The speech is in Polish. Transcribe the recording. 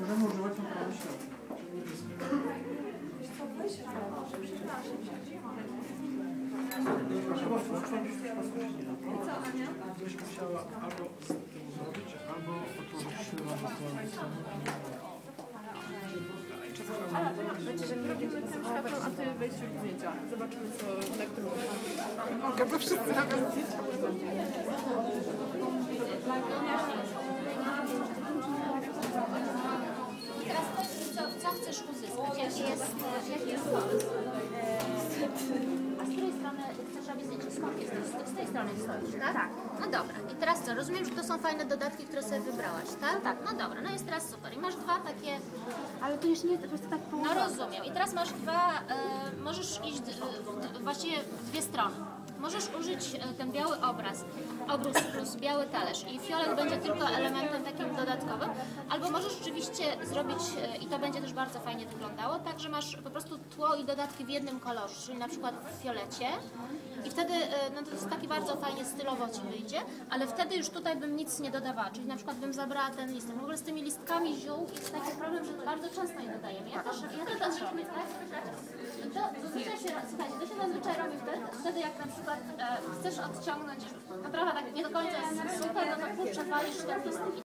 Możemy używać na prawo środka. Co, Ania? Byś musiała albo z tym zrobić, albo otworzyć się na Wiecie, że robimy tym światłem, a ty wejdź w zdjęcia. Zobaczymy, co na którym Mogę, bo wszyscy robią zdjęcia. Co chcesz uzyskać? Jaki jest, jaki jest pomysł? A z której strony chcesz robić zdjęcie? Skąd jesteś? Z, tej strony stoisz, tak? Tak. No dobra. I teraz co? Rozumiem, że to są fajne dodatki, które sobie wybrałaś, tak? Tak. No dobra, no jest teraz super. I masz dwa takie... Ale to jeszcze nie jest po prostu tak No położone. rozumiem. I teraz masz dwa... E, możesz iść d- d- właściwie w dwie strony. Możesz użyć e, ten biały obraz, obrus plus biały talerz i fiolet będzie tylko elementem takim albo możesz rzeczywiście zrobić, e, i to będzie też bardzo fajnie wyglądało, tak, że masz po prostu tło i dodatki w jednym kolorze, czyli na przykład w fiolecie i wtedy, e, no to jest taki bardzo fajnie stylowo Ci wyjdzie, ale wtedy już tutaj bym nic nie dodawała, czyli na przykład bym zabrała ten list. W ogóle z tymi listkami ziół jest taki problem, że bardzo często je dodajemy. Ja też, ja to też robię, tak? To zazwyczaj się, słuchajcie, to się zazwyczaj robi wtedy, wtedy jak na przykład e, chcesz odciągnąć, naprawa tak nie do końca jest super, no to kurczę, walisz ten.